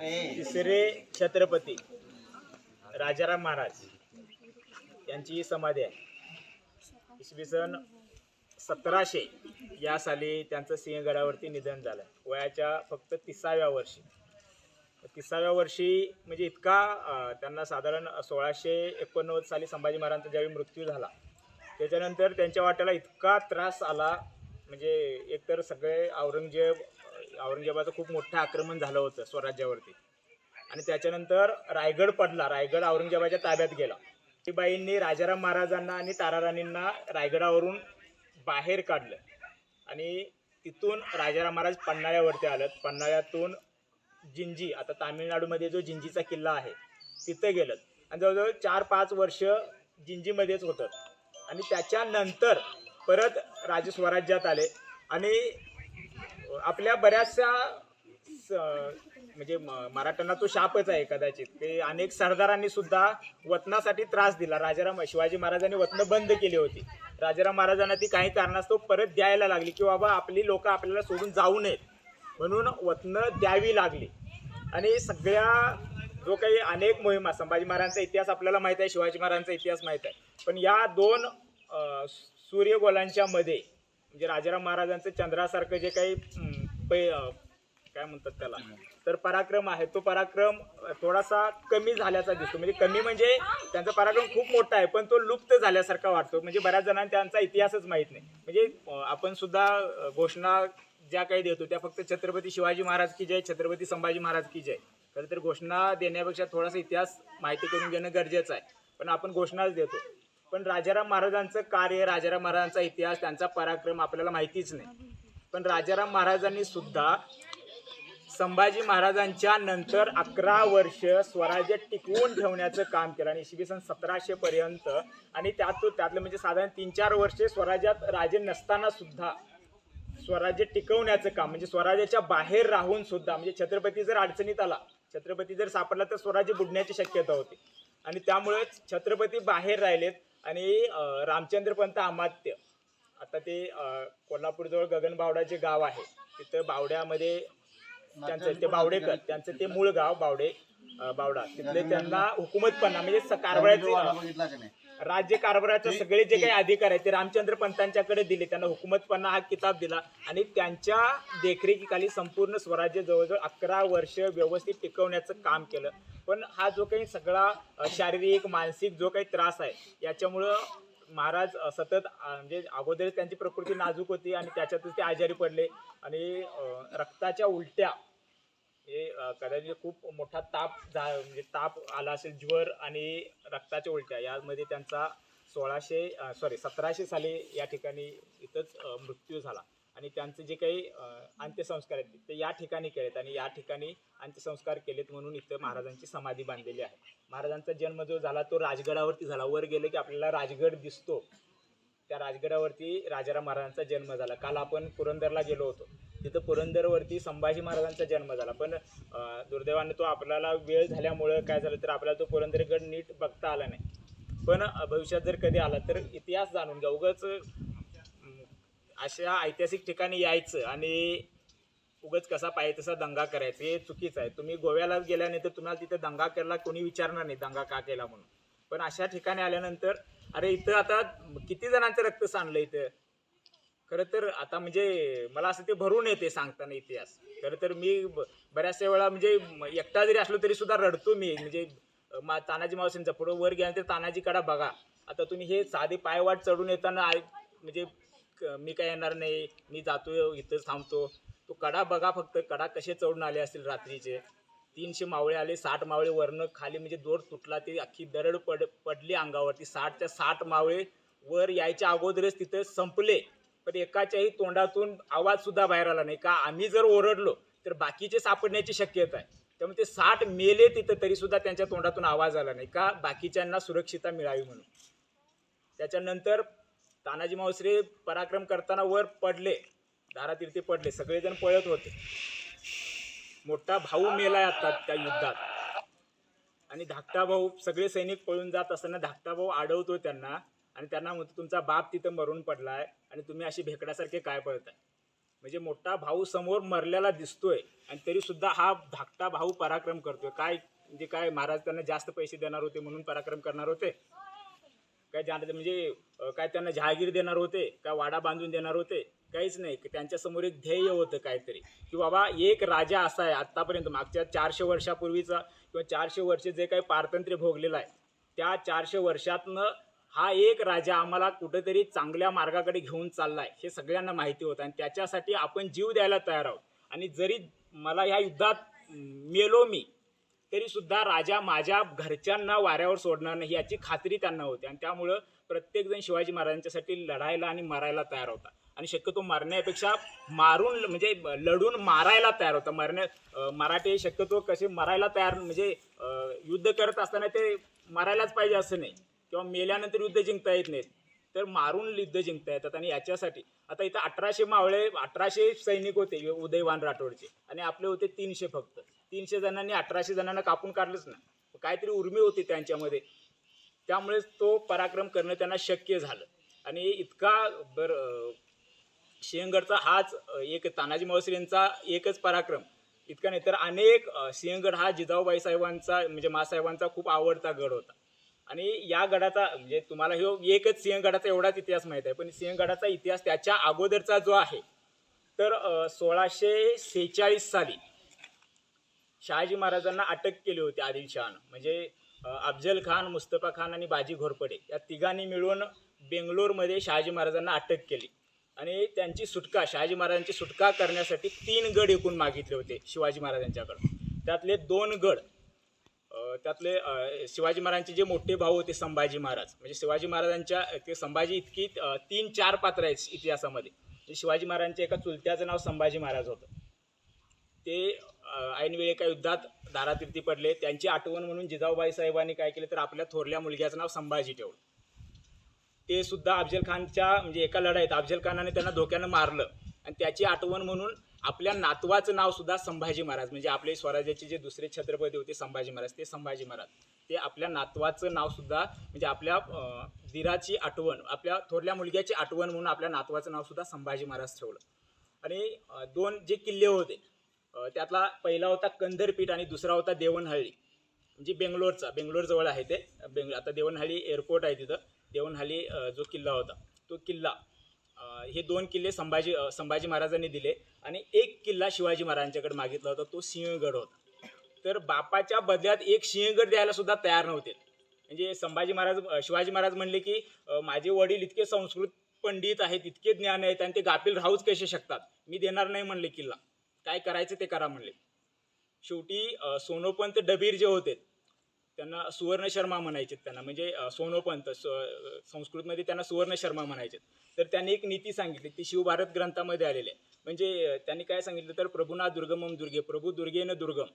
तिसरे छत्रपती राजाराम महाराज यांची समाधी आहे. इसवी सन सतराशे या साली त्यांचं सिंहगडावरती निधन झालं. वयाच्या फक्त तिसाव्या वर्षी. तिसाव्या वर्षी म्हणजे इतका त्यांना साधारण सोळाशे एकोणनव्वद साली संभाजी महाराजांचा ज्यावेळी मृत्यू झाला त्याच्यानंतर त्यांच्या वाट्याला इतका त्रास आला म्हणजे एकतर सगळे औरंगजेब औरंगजेबाचं खूप मोठं आक्रमण झालं होतं स्वराज्यावरती. आणि त्याच्यानंतर रायगड पडला. रायगड औरंगजेबाच्या ताब्यात गेला. बाईंनी राजाराम महाराजांना आणि ताराराणींना रायगडावरून बाहेर काढलं. आणि तिथून राजाराम महाराज पन्हाळ्यावरती आलं पन्हाळ्यातून जिंजी आता तामिळनाडूमध्ये जो जिंजीचा किल्ला आहे तिथं गेलं आणि जवळजवळ चार पाच वर्ष जिंजीमध्येच होतं. आणि त्याच्यानंतर परत राजस्वराज्यात आले. आणि आपल्या बऱ्याचशा स- म्हणजे म- मराठ्यांना तो शापच आहे कदाचित. ते अनेक सरदारांनी सुद्धा वतनासाठी त्रास दिला. राजाराम शिवाजी महाराजांनी वतनं बंद केली होती. राजाराम महाराजांना ती काही कारणास्तव परत द्यायला लागली की बाबा आपली लोक आपल्याला सोडून जाऊ नयेत. म्हणून वतनं द्यावी लागली. आणि सगळ्या जो काही अनेक मोहिमा संभाजी महाराजांचा इतिहास आपल्याला माहीत आहे शिवाजी महाराजांचा इतिहास माहीत आहे. पण या दोन सूर्यगोलांच्या मध्ये म्हणजे राजाराम महाराजांचं चंद्रासारखं जे काही पै काय म्हणतात त्याला? तर पराक्रम आहे. तो पराक्रम थोडासा कमी झाल्याचा दिसतो. म्हणजे कमी म्हणजे त्यांचा पराक्रम खूप मोठा आहे पण तो लुप्त झाल्यासारखा वाटतो. म्हणजे बऱ्याच जणांना त्यांचा इतिहासच माहीत नाही. म्हणजे आपण सुद्धा घोषणा ज्या काही देतो त्या फक्त छत्रपती शिवाजी महाराज की जय छत्रपती संभाजी महाराज की जय. खरं तर घोषणा देण्यापेक्षा थोडासा इतिहास माहिती करून घेणं गरजेचं आहे. पण आपण घोषणाच देतो. पण राजाराम महाराजांचं कार्य राजाराम महाराजांचा इतिहास त्यांचा पराक्रम आपल्याला माहितीच नाही. पण राजाराम महाराजांनी सुद्धा संभाजी महाराजांच्या नंतर अकरा वर्ष स्वराज्य टिकवून ठेवण्याचं काम केलं. आणि इसवी सन सतराशे पर्यंत आणि त्यात त्यातलं म्हणजे साधारण तीन चार वर्षे स्वराज्यात राजे नसताना सुद्धा स्वराज्य टिकवण्याचं काम म्हणजे स्वराज्याच्या बाहेर राहून सुद्धा म्हणजे छत्रपती जर अडचणीत आला छत्रपती जर सापडला तर स्वराज्य बुडण्याची शक्यता होती. आणि त्यामुळे छत्रपती बाहेर राहिलेत. आणि रामचंद्र पंत अमात्य. आता ते कोल्हापूरजवळ गगनबावडा जे गाव आहे. तिथं बावड्यामध्ये त्यांचं ते बावडेकर त्यांचं ते मूळ गाव बावडे बावडा. तिथले त्यांना हुकूमतपणा म्हणजे कारभाराचे राज्य कारभाराचे सगळे जे काही अधिकार आहेत ते रामचंद्र पंतांच्याकडे दिले. त्यांना हुकूमतपणा हा किताब दिला. आणि त्यांच्या देखरेखीखाली संपूर्ण स्वराज्य जवळजवळ अकरा वर्ष व्यवस्थित टिकवण्याचं काम केलं. पण हा जो काही सगळा शारीरिक मानसिक जो काही त्रास आहे याच्यामुळं महाराज सतत म्हणजे अगोदर त्यांची प्रकृती नाजूक होती आणि त्याच्यातच ते आजारी पडले. आणि रक्ताच्या उलट्या हे कदाचित खूप मोठा ताप झा म्हणजे ताप आला असेल ज्वर आणि रक्ताच्या उलट्या यामध्ये त्यांचा सोळाशे सॉरी सतराशे साली या ठिकाणी इथंच मृत्यू झाला. आणि त्यांचे जे काही अंत्यसंस्कार आहेत ते या ठिकाणी केलेत आणि या ठिकाणी अंत्यसंस्कार केलेत म्हणून इथं महाराजांची समाधी बांधलेली आहे. महाराजांचा जन्म जो झाला तो राजगडावरती झाला. वर गेले की आपल्याला राजगड दिसतो. त्या राजगडावरती राजाराम महाराजांचा जन्म झाला. काल आपण पुरंदरला गेलो होतो. तिथं पुरंदरवरती संभाजी महाराजांचा जन्म झाला. पण दुर्दैवाने तो आपल्याला वेळ झाल्यामुळं काय झालं तर आपल्याला तो पुरंदरगड नीट बघता आला नाही. पण भविष्यात जर कधी आला तर इतिहास जाणून घ्या. उगाच अशा ऐतिहासिक ठिकाणी यायचं आणि उगाच कसा पाहिजे तसा दंगा करायचा हे चुकीचं आहे. तुम्ही गोव्याला गेल्यानंतर तुम्हाला तिथे दंगा केला कोणी विचारणार नाही दंगा का केला म्हणून. पण अशा ठिकाणी आल्यानंतर अरे इथं आता किती जणांचं रक्त सांडलं इथं? खरं तर आता म्हणजे मला असं ते भरून येते सांगताना इतिहास. खरं तर मी ब- बऱ्याचशा वेळा म्हणजे म- एकटा जरी असलो तरी सुद्धा रडतो मी. म्हणजे अं, मा तानाजी मावशींचा पुढं वर गेल्यानंतर तानाजी कडा बघा. आता तुम्ही हे साधे पायवाट चढून येताना आय- म्हणजे क- मी काय येणार नाही. मी जातो इथंच थांबतो. तो कडा बघा फक्त. कडा कसे चढून आले असतील रात्रीचे? तीनशे मावळे आले साठ मावळे वरनं खाली म्हणजे दोर तुटला ते अख्खी दरड पड पडली अंगावरती. साठच्या साठ मावळे वर यायच्या अगोदरच तिथं संपले. पण एकाच्याही तोंडातून आवाज सुद्धा बाहेर आला नाही. का आम्ही जर ओरडलो तर बाकीचे सापडण्याची शक्यता आहे. त्यामुळे ते साठ मेले तिथं तरी सुद्धा त्यांच्या तोंडातून आवाज आला नाही. का बाकीच्यांना सुरक्षिता मिळावी म्हणून. त्याच्यानंतर तानाजी मावसरे पराक्रम करताना वर पडले. धारातीर्थी पडले. सगळेजण पळत होते. मोठा भाऊ मेलाय आता त्या युद्धात. आणि धाकटा भाऊ सगळे सैनिक पळून जात असताना धाकटा भाऊ अडवतो त्यांना. आणि त्यांना म्हणतो तुमचा बाप तिथं मरून पडलाय आणि तुम्ही अशी भेकड्यासारखे काय पळताय? म्हणजे मोठा भाऊ समोर मरलेला दिसतोय आणि तरी सुद्धा हा धाकटा भाऊ पराक्रम करतोय. काय म्हणजे काय महाराज त्यांना जास्त पैसे देणार होते म्हणून पराक्रम करणार होते? काय जाणार म्हणजे काय त्यांना जहागीर देणार होते? काय वाडा बांधून देणार होते? काहीच नाही. की त्यांच्यासमोर एक ध्येय होतं काहीतरी. की बाबा एक राजा असा आहे आत्तापर्यंत मागच्या चारशे वर्षापूर्वीचा किंवा चारशे वर्ष जे काही पारतंत्र्य भोगलेलं आहे त्या चारशे वर्षातनं हा एक राजा आम्हाला कुठेतरी चांगल्या मार्गाकडे घेऊन चाललाय हे सगळ्यांना माहिती होतं आणि त्याच्यासाठी आपण जीव द्यायला तयार आहोत. आणि जरी मला ह्या युद्धात मेलो मी तरी सुद्धा राजा माझ्या घरच्यांना वाऱ्यावर सोडणार नाही याची खात्री त्यांना होती. आणि त्यामुळं प्रत्येकजण शिवाजी महाराजांच्यासाठी लढायला आणि मरायला तयार होता. आणि शक्यतो मरण्यापेक्षा मारून म्हणजे लढून मारायला तयार होता. मरण्या मराठे शक्यतो कसे मरायला तयार म्हणजे युद्ध करत असताना ते मरायलाच पाहिजे असं नाही. किंवा मेल्यानंतर युद्ध जिंकता येत नाहीत. तर मारून युद्ध जिंकता येतात आणि याच्यासाठी आता इथं अठराशे मावळे अठराशे सैनिक होते उदयवान राठोडचे आणि आपले होते तीनशे फक्त. तीनशे जणांनी अठराशे जणांना कापून काढलंच ना. काहीतरी उर्मी होती त्यांच्यामध्ये. त्यामुळेच तो पराक्रम करणं त्यांना शक्य झालं. आणि इतका बर सिंहगडचा हाच एक तानाजी मावसरे यांचा एकच पराक्रम. इतका नाही तर अनेक सिंहगड हा जिजाऊबाई साहेबांचा म्हणजे मासाहेबांचा खूप आवडता गड होता. आणि या गडाचा म्हणजे तुम्हाला ह्यो एकच सिंहगडाचा एवढाच इतिहास माहीत आहे पण सिंहगडाचा इतिहास त्याच्या अगोदरचा जो आहे तर सोळाशे सेहेचाळीस साली शहाजी महाराजांना अटक केली होती आदिलशहानं. म्हणजे अफजल खान मुस्तफा खान आणि बाजी घोरपडे या तिघांनी मिळून बेंगलोरमध्ये शहाजी महाराजांना अटक केली. आणि त्यांची सुटका शहाजी महाराजांची सुटका करण्यासाठी तीन गड एकूण मागितले होते शिवाजी महाराजांच्याकडून. त्यातले दोन गड त्यातले शिवाजी महाराजांचे जे मोठे भाऊ होते संभाजी महाराज म्हणजे शिवाजी महाराजांच्या ते संभाजी इतकी तीन चार पात्र आहेत इतिहासामध्ये. म्हणजे शिवाजी महाराजांच्या एका चुलत्याचं नाव संभाजी महाराज होतं. ते ऐनवेळी एका युद्धात धारातीर्थी पडले. त्यांची आठवण म्हणून जिजाऊबाई साहेबांनी काय केलं तर आपल्या थोरल्या मुलग्याचं नाव संभाजी ठेवलं. ते सुद्धा अफजल खानच्या म्हणजे एका लढाईत अफजल खानाने त्यांना धोक्यानं मारलं. आणि त्याची आठवण म्हणून आपल्या नातवाचं नाव सुद्धा संभाजी महाराज म्हणजे आपले स्वराज्याचे जे दुसरे छत्रपती होते संभाजी महाराज ते संभाजी महाराज. ते आपल्या नातवाचं नाव सुद्धा म्हणजे आपल्या दिराची आठवण आपल्या थोरल्या मुलग्याची आठवण म्हणून आपल्या नातवाचं नाव सुद्धा संभाजी महाराज ठेवलं. आणि दोन जे किल्ले होते त्यातला पहिला होता कंदरपीठ आणि दुसरा होता देवणहळ्ळी म्हणजे बेंगलोरचा बेंगलोर जवळ आहे ते. बेंग आता देवणहळ्ळी एअरपोर्ट आहे तिथं. देवणहळ्ळी जो किल्ला होता तो किल्ला. हे दोन किल्ले संभाजी संभाजी महाराजांनी दिले. आणि एक किल्ला शिवाजी महाराजांच्याकडे मागितला होता तो सिंहगड होता. तर बापाच्या बदल्यात एक सिंहगड द्यायला सुद्धा तयार नव्हते. म्हणजे संभाजी महाराज शिवाजी महाराज म्हणले की माझे वडील इतके संस्कृत पंडित आहेत इतके ज्ञान आहेत आणि ते गाफील राहूच कसे शकतात? मी देणार नाही म्हणले किल्ला. काय करायचं ते करा म्हणले. शेवटी सोनोपंत डबीर जे होते त्यांना सुवर्ण शर्मा म्हणायचे त्यांना म्हणजे सोनोपंत स- संस्कृतमध्ये त्यांना सुवर्ण शर्मा म्हणायचे तर त्यांनी एक नीती सांगितली ती शिवभारत ग्रंथामध्ये आलेली आहे. म्हणजे त्यांनी काय सांगितलं तर प्रभुना दुर्गमम दुर्गे प्रभू दुर्गेनं दुर्गम.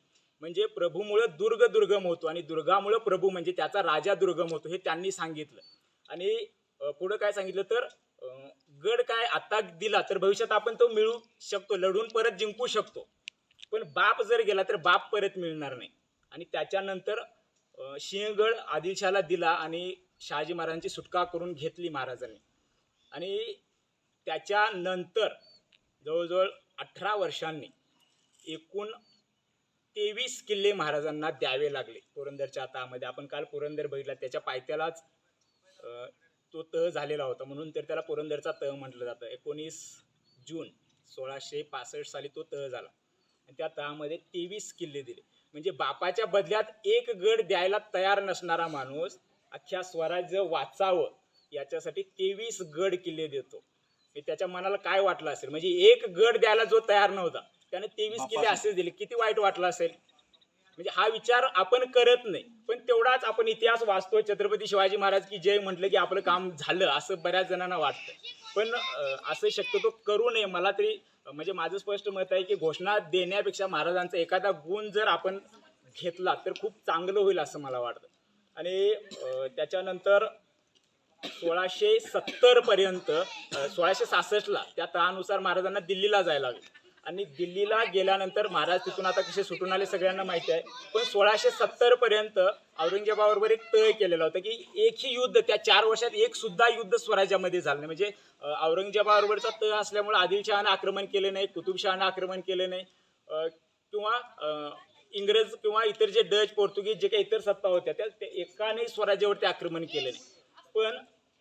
म्हणजे प्रभूमुळं दुर्ग दुर्गम होतो आणि दुर्गामुळं प्रभू म्हणजे त्याचा राजा दुर्गम होतो हे त्यांनी सांगितलं. आणि पुढं काय सांगितलं तर गड काय आता दिला तर भविष्यात आपण तो मिळू शकतो लढून परत जिंकू शकतो. पण बाप जर गेला तर बाप परत मिळणार नाही. आणि त्याच्यानंतर सिंहगड आदिलशहाला दिला आणि शहाजी महाराजांची सुटका करून घेतली महाराजांनी. आणि त्याच्यानंतर जवळजवळ अठरा वर्षांनी एकूण तेवीस किल्ले महाराजांना द्यावे लागले. पुरंदरच्या तामध्ये आपण काल पुरंदर बघितला. त्याच्या पायथ्यालाच तो तह झालेला होता. म्हणून तर त्याला पुरंदरचा तह म्हटलं जातं. एकोणीस जून सोळाशे पासष्ट साली तो तह झाला. आणि त्या तहामध्ये तेवीस किल्ले दिले. म्हणजे बापाच्या बदल्यात एक गड द्यायला तयार नसणारा माणूस अख्ख्या स्वराज्य वाचावं याच्यासाठी तेवीस गड किल्ले देतो. त्याच्या मनाला काय वाटलं असेल? म्हणजे एक गड द्यायला जो तयार नव्हता त्याने तेवीस किल्ले असेच दिले. किती वाईट वाटलं असेल? म्हणजे हा विचार आपण करत नाही. पण तेवढाच आपण इतिहास वाचतो छत्रपती शिवाजी महाराज की जय म्हटलं की आपलं काम झालं असं बऱ्याच जणांना वाटतं. पण असं शक्यतो करू नये. मला तरी म्हणजे माझं स्पष्ट मत आहे की घोषणा देण्यापेक्षा महाराजांचा एखादा गुण जर आपण घेतला तर खूप चांगलं होईल असं मला वाटतं. आणि त्याच्यानंतर सोळाशे सत्तर पर्यंत सोळाशे सासष्टला त्या तहानुसार महाराजांना दिल्लीला जायला लागलं. आणि दिल्लीला गेल्यानंतर महाराज तिथून आता कसे सुटून आले सगळ्यांना माहिती आहे. पण सोळाशे सत्तर पर्यंत औरंगजेबाबरोबर एक तय केलेला होता की एकही युद्ध त्या चार वर्षात एक सुद्धा युद्ध स्वराज्यामध्ये झालं नाही. म्हणजे औरंगजेबाबरोबरचा तय असल्यामुळे आदिलशहानं आक्रमण केले नाही कुतुबशहानं आक्रमण केले नाही. किंवा इंग्रज किंवा इतर जे डच पोर्तुगीज जे काही इतर सत्ता होत्या त्या एकाने स्वराज्यावरती आक्रमण केले नाही. पण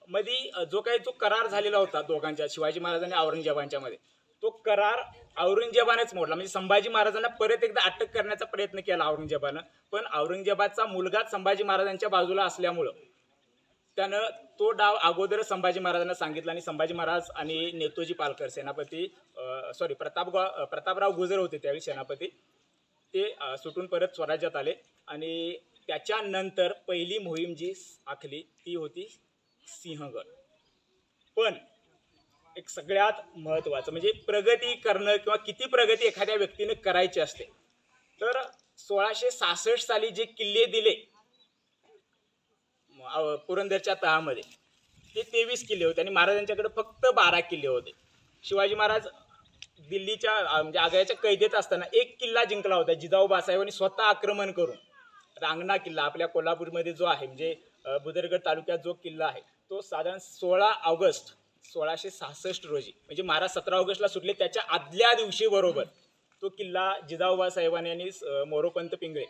मध्ये जो काही जो करार झालेला होता दोघांच्या शिवाजी महाराज आणि औरंगजेबांच्या मध्ये तो करार औरंगजेबानेच मोडला. म्हणजे संभाजी महाराजांना परत एकदा अटक करण्याचा प्रयत्न केला औरंगजेबानं. पण औरंगजेबाचा मुलगाच संभाजी महाराजांच्या बाजूला असल्यामुळं त्यानं तो डाव अगोदर संभाजी महाराजांना सांगितला आणि संभाजी महाराज आणि नेतोजी पालकर सेनापती सॉरी प्रताप प्रतापराव गुजर होते त्यावेळी सेनापती. ते सुटून परत स्वराज्यात आले आणि त्याच्यानंतर पहिली मोहीम जी आखली ती होती सिंहगड. पण एक सगळ्यात महत्त्वाचं म्हणजे प्रगती करणं किंवा किती प्रगती एखाद्या व्यक्तीने करायची असते. तर सोळाशे सहासष्ट साली जे किल्ले दिले पुरंदरच्या तहामध्ये ते तेवीस किल्ले होते आणि महाराजांच्याकडे फक्त बारा किल्ले होते. शिवाजी महाराज दिल्लीच्या म्हणजे आग्र्याच्या कैदेत असताना एक किल्ला जिंकला होता जिजाऊ बासाहेबांनी स्वतः आक्रमण करून. रांगणा किल्ला आपल्या कोल्हापूरमध्ये जो आहे म्हणजे बुदरगड तालुक्यात जो किल्ला आहे तो साधारण सोळा ऑगस्ट सोळाशे सहासष्ट रोजी म्हणजे महाराज सतरा ऑगस्टला सुटले त्याच्या आदल्या दिवशी बरोबर. तो किल्ला जिजाऊबा साहेबांनी आणि मोरोपंत पिंगळे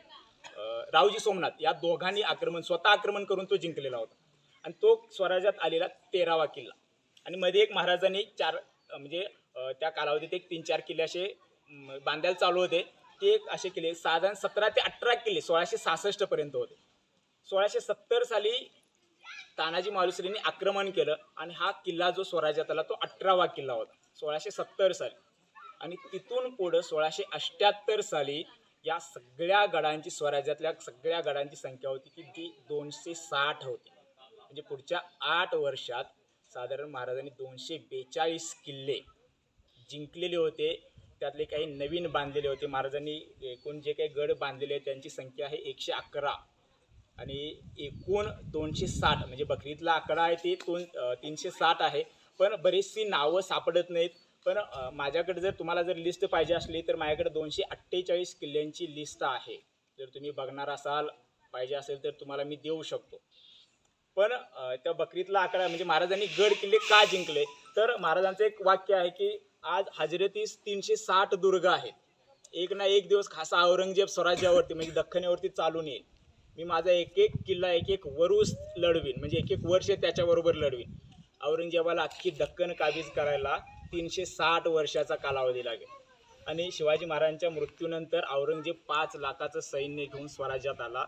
रावजी सोमनाथ या दोघांनी आक्रमण स्वतः आक्रमण करून तो जिंकलेला होता. आणि तो स्वराज्यात आलेला तेरावा किल्ला. आणि मध्ये एक महाराजांनी चार म्हणजे त्या कालावधीत एक तीन चार किल्ले असे बांधायला चालू होते. ते एक असे किल्ले साधारण सतरा ते अठरा किल्ले सोळाशे सहासष्ट पर्यंत होते. सोळाशे सत्तर साली तानाजी मालुसरींनी आक्रमण केलं आणि हा किल्ला जो स्वराज्यात आला तो अठरावा किल्ला होता सोळाशे सत्तर साली. आणि तिथून पुढं सोळाशे अठ्ठ्याहत्तर साली या सगळ्या गडांची स्वराज्यातल्या सगळ्या गडांची संख्या होती की ती दोनशे साठ होती. म्हणजे पुढच्या आठ वर्षात साधारण महाराजांनी दोनशे बेचाळीस किल्ले जिंकलेले होते. त्यातले काही नवीन बांधलेले होते. महाराजांनी एकूण जे काही गड बांधलेले आहेत त्यांची संख्या आहे एकशे अकरा. आणि एकूण दोनशे साठ म्हणजे बकरीतला आकडा आहे ते दोन तीनशे साठ आहे. पण बरीचशी नावं सापडत नाहीत. पण माझ्याकडे जर तुम्हाला जर लिस्ट पाहिजे असली तर माझ्याकडे दोनशे अठ्ठेचाळीस किल्ल्यांची लिस्ट आहे. जर तुम्ही बघणार असाल पाहिजे असेल तर तुम्हाला मी देऊ शकतो. पण त्या बकरीतला आकडा म्हणजे महाराजांनी गड किल्ले का जिंकले? तर महाराजांचं एक वाक्य आहे की आज हजरतीस तीनशे साठ दुर्ग आहेत. एक ना एक दिवस खासा औरंगजेब स्वराज्यावरती म्हणजे दख्खनीवरती चालून येईल. मी माझा एक एक किल्ला एक एक वरूस लढवीन. म्हणजे एक एक वर्ष त्याच्याबरोबर लढवीन. औरंगजेबाला अख्खी दक्कन काबीज करायला तीनशे साठ वर्षाचा कालावधी लागेल. आणि शिवाजी महाराजांच्या मृत्यूनंतर औरंगजेब पाच लाखाचं सैन्य घेऊन स्वराज्यात आला.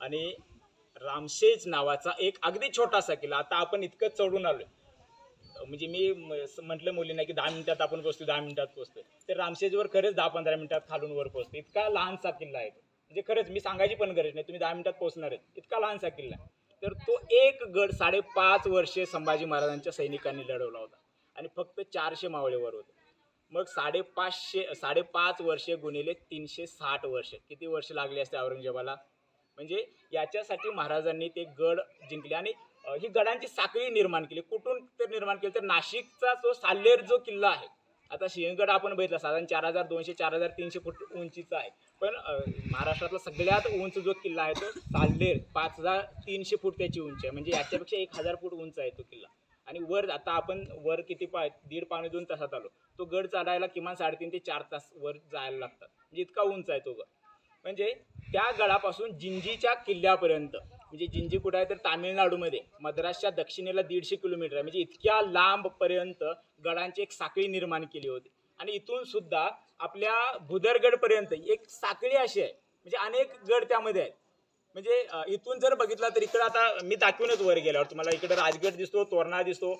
आणि रामशेज नावाचा एक अगदी छोटासा किल्ला आता आपण इतकं चढून आलो म्हणजे मी म्हटलं मुलींना की दहा मिनिटात आपण पोहोचतो दहा मिनिटात पोहोचतो तर रामशेजवर खरंच दहा पंधरा मिनिटात खालून वर पोहोचतो इतका लहानसा किल्ला आहे जे खरंच मी सांगायची पण गरज नाही तुम्ही दहा मिनिटात पोहोचणार आहेत. इतका लहानसा किल्ला तर तो एक गड साडेपाच वर्षे संभाजी महाराजांच्या सैनिकांनी लढवला होता. आणि फक्त चारशे मावळेवर होते. मग साडेपाचशे साडेपाच वर्षे गुणिले तीनशे साठ वर्षे. किती वर्ष लागली असते औरंगजेबाला? म्हणजे याच्यासाठी महाराजांनी ते गड जिंकले आणि ही गडांची साखळी निर्माण केली. कुठून तर निर्माण केली तर नाशिकचा जो साल्लेर जो किल्ला आहे आता सिंहगड आपण बघितला साधारण चार हजार दोनशे चार हजार तीनशे फूट उंचीचा आहे. पण महाराष्ट्रातला सगळ्यात उंच जो किल्ला आहे तो साल्हेर पाच हजार तीनशे फूट त्याची उंची आहे. म्हणजे याच्यापेक्षा एक हजार फूट उंच आहे तो किल्ला. आणि वर आता आपण वर किती पाय दीड पावणे दोन तासात आलो. तो गड चढायला किमान साडेतीन ते चार तास वर जायला लागतात. म्हणजे इतका उंच आहे तो गड. म्हणजे त्या गडापासून जिंजीच्या किल्ल्यापर्यंत म्हणजे जिंजी कुठं आहे तर तामिळनाडूमध्ये मद्रासच्या दक्षिणेला दीडशे किलोमीटर आहे. म्हणजे इतक्या लांबपर्यंत गडांची एक साखळी निर्माण केली होती. आणि इथून सुद्धा आपल्या भुदरगडपर्यंत एक साखळी अशी आहे. म्हणजे अनेक गड त्यामध्ये आहेत. म्हणजे इथून जर बघितला तर इकडं आता मी दाखवूनच वर गेल्यावर तुम्हाला इकडं राजगड दिसतो तोरणा दिसतो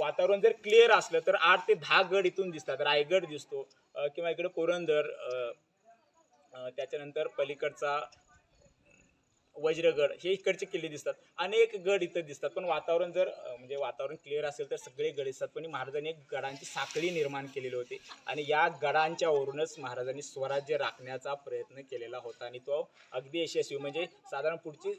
वातावरण जर क्लिअर असलं तर आठ ते दहा गड इथून दिसतात. रायगड दिसतो किंवा इकडं पुरंदर त्याच्यानंतर पलीकडचा वज्रगड हे इकडचे किल्ले दिसतात. अनेक गड इथं दिसतात. पण वातावरण जर म्हणजे वातावरण क्लिअर असेल तर सगळे गड दिसतात. पण महाराजांनी एक गडांची साखळी निर्माण केलेली होती. आणि या गडांच्या वरूनच महाराजांनी स्वराज्य राखण्याचा प्रयत्न केलेला होता. आणि तो अगदी यशस्वी म्हणजे साधारण पुढची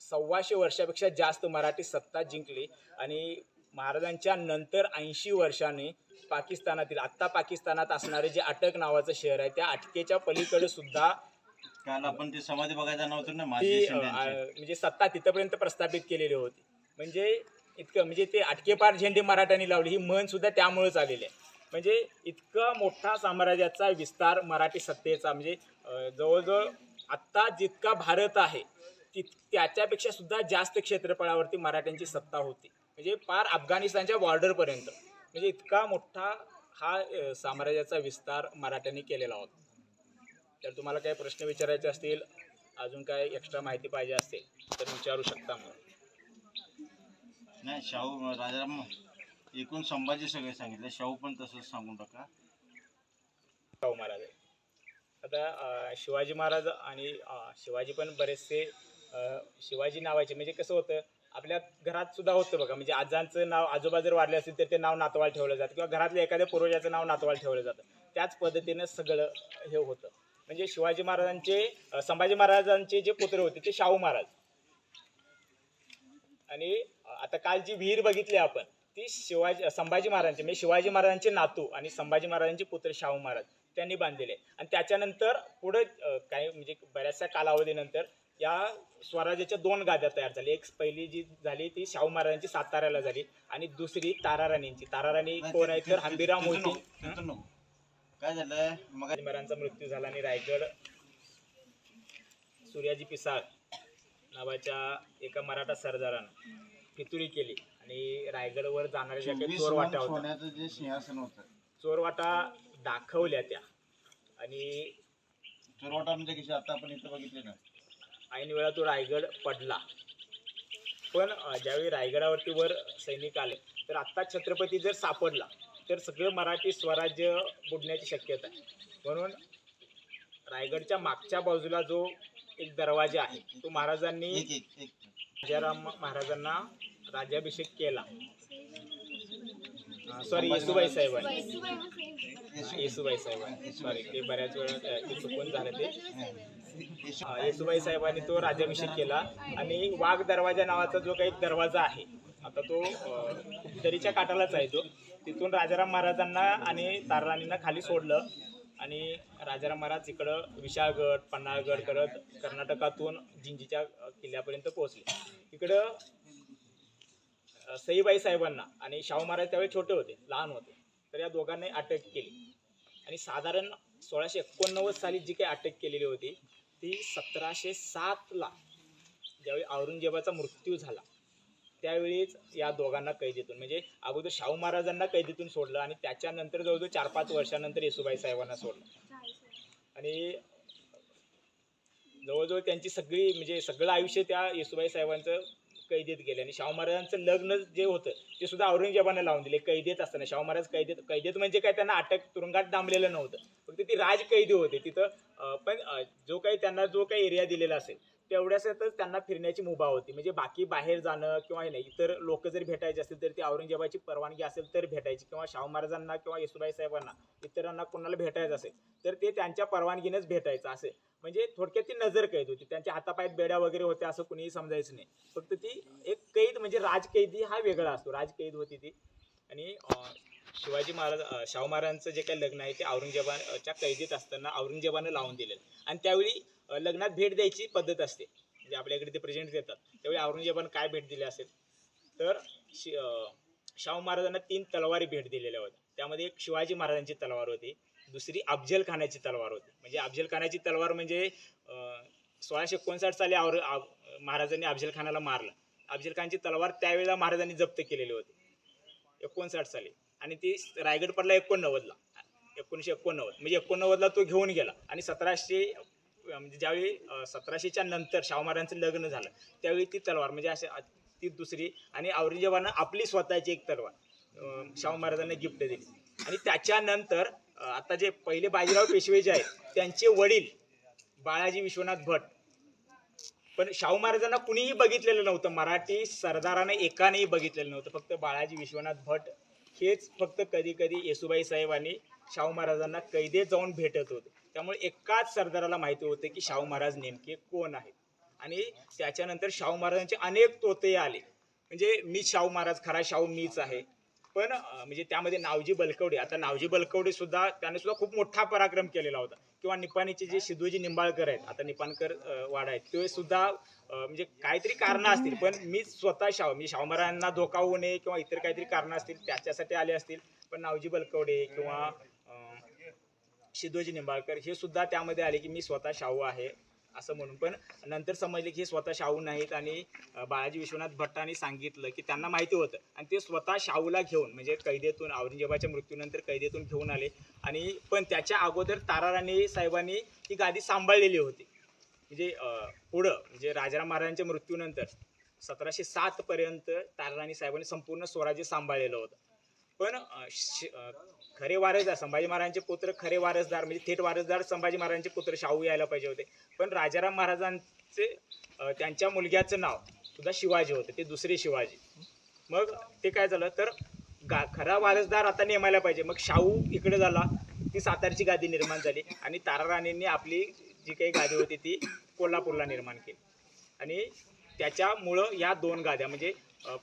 सव्वाशे वर्षापेक्षा जास्त मराठी सत्ता जिंकली. आणि महाराजांच्या नंतर ऐंशी वर्षाने पाकिस्तानातील आत्ता पाकिस्तानात असणारे जे अटक नावाचं शहर आहे त्या अटकेच्या पलीकडे सुद्धा काल आपण ती समाधी बघायला जाणार होतो ना ती माझी अ, आ, म्हणजे सत्ता तिथपर्यंत प्रस्थापित केलेली होती. म्हणजे इतकं म्हणजे ते अटकेपार झेंडे मराठ्यांनी लावली ही म्हण सुद्धा त्यामुळेच आलेली आहे. म्हणजे इतका मोठा साम्राज्याचा विस्तार मराठी सत्तेचा म्हणजे अ, जवळजवळ आत्ता जितका भारत आहे तित त्याच्यापेक्षा सुद्धा जास्त क्षेत्रफळावरती मराठ्यांची सत्ता होती. म्हणजे पार अफगाणिस्तानच्या बॉर्डरपर्यंत म्हणजे इतका मोठा हा अ, साम्राज्याचा विस्तार मराठ्यांनी केलेला होता. तर तुम्हाला काही प्रश्न विचारायचे असतील अजून काय एक्स्ट्रा माहिती पाहिजे असेल तर विचारू शकता मग नाही शाहू राजाराम एकूण संभाजी सगळे सांगितले. शाहू पण तसंच सांगून टाका. शाहू महाराज. आता शिवाजी महाराज आणि शिवाजी पण बरेचसे शिवाजी नावाचे. म्हणजे कसं होतं आपल्या घरात सुद्धा होतं बघा. म्हणजे आजांचं नाव आजोबा जर वारले असतील तर ते नाव नातवाला ठेवलं जातं. किंवा घरातल्या एखाद्या पूर्वजाचं नाव नातवाला ठेवलं जातं. त्याच पद्धतीनं सगळं हे होतं. म्हणजे शिवाजी महाराजांचे संभाजी महाराजांचे जे पुत्र होते ते शाहू महाराज. आणि आता काल जी विहीर बघितली आपण ती शिवाजी संभाजी महाराजांचे म्हणजे शिवाजी महाराजांचे नातू आणि संभाजी महाराजांचे पुत्र शाहू महाराज त्यांनी बांधलेले. आणि त्याच्यानंतर पुढे काही म्हणजे बऱ्याचशा कालावधीनंतर या स्वराज्याच्या दोन गाद्या तयार झाल्या. एक पहिली जी झाली ती शाहू महाराजांची साताऱ्याला झाली आणि दुसरी ताराराणींची. ताराराणी कोण आहे तर नको, मोहिते. काय झालंय? मग महाराजांचा मृत्यू झाला आणि रायगड सूर्याजी पिसाळ नावाच्या एका मराठा सरदारानं फितुरी केली आणि रायगडवर जाणाऱ्या ज्या काही चोर वाट्या होत्या सोन्याचं जे सिंहासन होतं. चोरवाटा दाखवल्या त्या. आणि चोरवाटा म्हणजे कशी आता आपण इथं बघितले ना. ऐन वेळा तो रायगड पडला. पण अं, ज्यावेळी रायगडावरती वर सैनिक आले तर आत्ता छत्रपती जर सापडला तर सगळं मराठी स्वराज्य बुडण्याची शक्यता आहे. म्हणून रायगडच्या मागच्या बाजूला जो एक दरवाजा आहे तो महाराजांनी राजाराम महाराजांना राज्याभिषेक केला. सॉरी येसुबाई साहेबांनी. येसुबाई. साहेबांनी. सॉरी ते बऱ्याच वेळा ते चुकून झालं ते. येसुबाई. साहेबांनी तो राज्याभिषेक केला. आणि वाघ दरवाजा नावाचा जो काही दरवाजा आहे आता तो दरीच्या काठालाच आहे तो. तिथून राजाराम महाराजांना आणि ताराराणींना खाली सोडलं. आणि राजाराम महाराज इकडं विशाळगड पन्हाळगड करत कर्नाटकातून जिंजीच्या किल्ल्यापर्यंत पोहोचले. इकडं सईबाई साहेबांना आणि शाहू महाराज त्यावेळी छोटे होते लहान होते. तर या दोघांनी अटक केली. आणि साधारण सोळाशे एकोणनव्वद साली जी काही अटक केलेली होती ती सतराशे सातला ज्यावेळी औरंगजेबाचा मृत्यू झाला. त्यावेळीच या दोघांना कैदेतून म्हणजे अगोदर शाहू महाराजांना कैदेतून सोडलं आणि त्याच्यानंतर जवळजवळ चार पाच वर्षानंतर येसुबाई साहेबांना सोडलं. आणि जवळजवळ त्यांची सगळी म्हणजे सगळं आयुष्य त्या येसुबाई साहेबांचं कैदेत गेले. आणि शाहू महाराजांचं लग्न जे होतं ते सुद्धा औरंगजेबाने लावून दिले. कैदेत असताना शाहू महाराज कैदेत कैदेत म्हणजे काय? त्यांना अटक तुरुंगात डांबलेलं नव्हतं. फक्त ती राजकैदी होते. तिथं पण जो काही त्यांना जो काही एरिया दिलेला असेल तेवढ्यासाठीच त्यांना फिरण्याची मुभा होती. म्हणजे बाकी बाहेर जाणं किंवा हे नाही इतर लोक जर भेटायचे असतील तर ती औरंगजेबाची परवानगी असेल तर भेटायची किंवा शाहू महाराजांना किंवा येसुबाई साहेबांना इतरांना कोणाला भेटायचं असेल तर ते त्यांच्या परवानगीनेच भेटायचं असे म्हणजे थोडक्यात ती नजर कैद होती. त्यांच्या हातापायात बेड्या वगैरे होत्या असं कुणीही समजायचं नाही. फक्त ती एक कैद म्हणजे राजकैदी हा वेगळा असतो. राजकैद होती ती. आणि शिवाजी महाराज शाहू महाराजांचं जे काही लग्न आहे ते औरंगजेबाच्या कैदेत असताना औरंगजेबानं लावून दिलेलं. आणि त्यावेळी लग्नात भेट द्यायची पद्धत असते. म्हणजे आपल्याकडे ते प्रेझेंट देतात. त्यावेळी औरंगजेबानं काय भेट दिली असेल? तर शि शाहू महाराजांना तीन तलवारी भेट दिलेल्या होत्या. त्यामध्ये एक शिवाजी महाराजांची तलवार होती. दुसरी अफजल खानाची तलवार होती. म्हणजे अफजल खानाची तलवार म्हणजे सोळाशे एकोणसाठ साली और महाराजांनी अफजल खानाला मारलं. अफजल खानची तलवार त्यावेळेला महाराजांनी जप्त केलेली होती. एकोणसाठ साली. आणि ती रायगड पडला एकोणनव्वदला एकोणीसशे एकोणनव्वद म्हणजे एकोणनव्वदला तो घेऊन गेला. आणि सतराशे म्हणजे ज्यावेळी सतराशेच्या नंतर शाहू महाराजांचं लग्न झालं त्यावेळी ती तलवार म्हणजे असे ती दुसरी आणि औरंगजेबानं आपली स्वतःची एक तलवार शाहू महाराजांना गिफ्ट दिली. आणि त्याच्यानंतर आता जे पहिले बाजीराव पेशवे जे आहेत त्यांचे वडील बाळाजी विश्वनाथ भट. पण शाहू महाराजांना कुणीही बघितलेलं नव्हतं. मराठी सरदारानं एकानेही बघितलेलं नव्हतं. फक्त बाळाजी विश्वनाथ भट हेच फक्त कधी कधी येसुबाई साहेब आणि शाहू महाराजांना कैदेत जाऊन भेटत होते. त्यामुळे एकाच सरदाराला माहिती होते की शाहू महाराज नेमके कोण आहेत. आणि त्याच्यानंतर शाहू महाराजांचे अनेक तोते आले. म्हणजे मी शाहू महाराज खरा शाहू मीच आहे. पण म्हणजे त्यामध्ये नावजी बलकवडे. आता नावजी बलकवडे सुद्धा त्याने सुद्धा खूप मोठा पराक्रम केलेला होता. किंवा निपाणीचे जे सिद्धूजी निंबाळकर आहेत आता निपाणकर अं, वाडा आहेत ते सुद्धा म्हणजे काहीतरी कारणं असतील पण मी स्वतः शाहू म्हणजे शाहू महाराजांना धोका होऊ नये किंवा इतर काहीतरी कारणं असतील त्याच्यासाठी आले असतील पण नावजी बलकवडे किंवा शिदोजी सिद्धोजी निंबाळकर हे सुद्धा त्यामध्ये आले की मी स्वतः शाहू आहे. असं म्हणून. पण नंतर समजले की हे स्वतः शाहू नाहीत आणि बाळाजी विश्वनाथ भट्टांनी सांगितलं की त्यांना माहिती होतं. आणि ते स्वतः शाहूला घेऊन म्हणजे कैदेतून औरंगजेबाच्या मृत्यूनंतर कैदेतून घेऊन आले. आणि पण त्याच्या अगोदर ताराराणी साहेबांनी ही गादी सांभाळलेली होती. म्हणजे पुढं म्हणजे राजाराम महाराजांच्या मृत्यूनंतर सतराशे सातपर्यंत ताराराणी साहेबांनी संपूर्ण स्वराज्य सांभाळलेलं होतं. पण खरे वारसदार संभाजी महाराजांचे पुत्र खरे वारसदार म्हणजे थेट वारसदार संभाजी महाराजांचे पुत्र शाहू यायला पाहिजे होते. पण राजाराम महाराजांचे त्यांच्या मुलग्याचं नाव सुद्धा शिवाजी होते ते दुसरे शिवाजी. मग ते काय झालं तर गा खरा वारसदार आता नेमायला पाहिजे. मग शाहू इकडे झाला ती सातारची गादी निर्माण झाली आणि ताराराणींनी आपली जी काही गादी होती ती कोल्हापूरला निर्माण केली. आणि त्याच्यामुळं या दोन गाद्या म्हणजे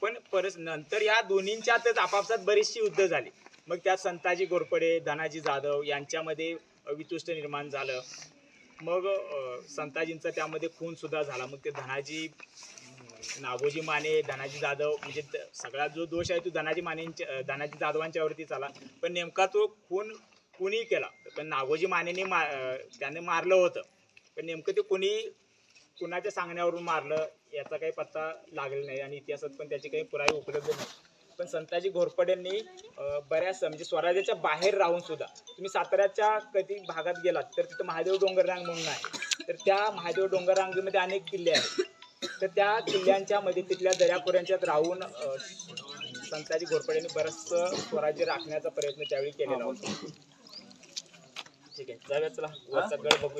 पण परस नंतर या दोन्हींच्यातच आपापसात बरीचशी युद्ध झाली. मग त्यात संताजी घोरपडे धनाजी जाधव यांच्यामध्ये वितुष्ट निर्माण झालं. मग संताजींचा त्यामध्ये खून सुद्धा झाला. मग ते धनाजी नागोजी माने धनाजी जाधव म्हणजे सगळा जो दोष आहे तो धनाजी मानेंच्या धनाजी जाधवांच्यावरतीच आला पण नेमका तो खून कुणी केला. पण नागोजी मानेने मा त्याने मारलं होतं. पण नेमकं ते कुणी कुणाच्या सांगण्यावरून मारलं? याचा काही पत्ता लागलेला नाही आणि इतिहासात पण त्याचे काही पुरावे उपलब्ध नाही. पण संताजी घोरपडेंनी अं, बऱ्याच म्हणजे स्वराज्याच्या बाहेर राहून सुद्धा तुम्ही साताऱ्याच्या कधी भागात गेलात तर तिथं महादेव डोंगररांग म्हणून आहे. तर त्या महादेव डोंगररांगेमध्ये अनेक किल्ले आहेत. तर त्या किल्ल्यांच्या मध्ये तिथल्या दर्याखोऱ्यांच्यात राहून संताजी घोरपडेंनी बरंचसं स्वराज्य राखण्याचा प्रयत्न त्यावेळी केलेला होता. ठीक आहे. जाऊया चला. गड बघू